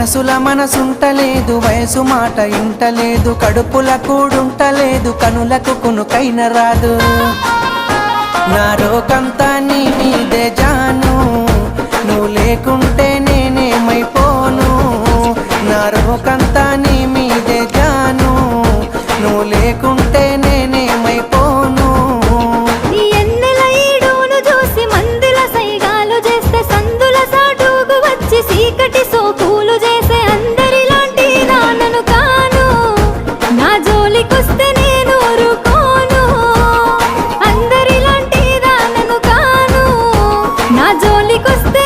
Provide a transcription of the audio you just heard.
మనసుల మనసుంటలేదు వయసు మాట ఇంటలేదు కడుపుల కూడుంటలేదు కనులకు కునుకైన రాదు. నా రోకంతా నీ మీదే జాను నువ్వు లేకుంటే నేనేమైపోను. నా రోకంతా నీ మీదే జాను నువ్వు లేకుంటే చూస్తే నేను ఊరుకోను. అందరిలాంటి దానను నా జోలికొస్తే